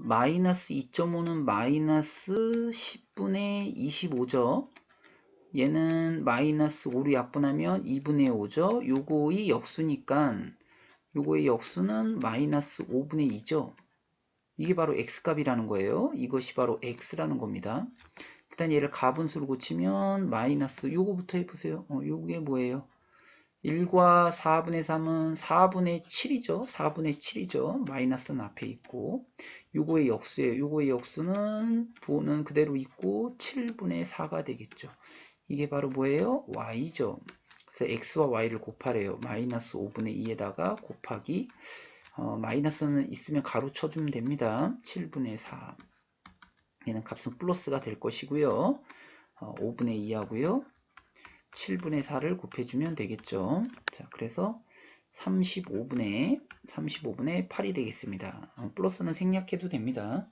마이너스 2.5는 마이너스 10분의 25죠. 얘는 마이너스 5로 약분하면 2분의 5죠. 요거의 역수니까 요거의 역수는 마이너스 5분의 2죠. 이게 바로 x값이라는 거예요. 이것이 바로 x라는 겁니다. 일단 얘를 가분수로 고치면 마이너스 요거부터 해보세요. 어, 요게 뭐예요? 1과 4분의 3은 4분의 7이죠. 4분의 7이죠. 마이너스는 앞에 있고 요거의 역수예요. 요거의 역수는 부호는 그대로 있고 7분의 4가 되겠죠. 이게 바로 뭐예요? y죠. 그래서 x와 y를 곱하래요. 마이너스 5분의 2에다가 곱하기 어, 마이너스는 있으면 가로 쳐주면 됩니다. 7분의 4 얘는 값은 플러스가 될 것이고요. 어, 5분의 2 하고요. 7분의 4를 곱해주면 되겠죠. 자, 그래서 35분의 35분의 8이 되겠습니다. 어, 플러스는 생략해도 됩니다.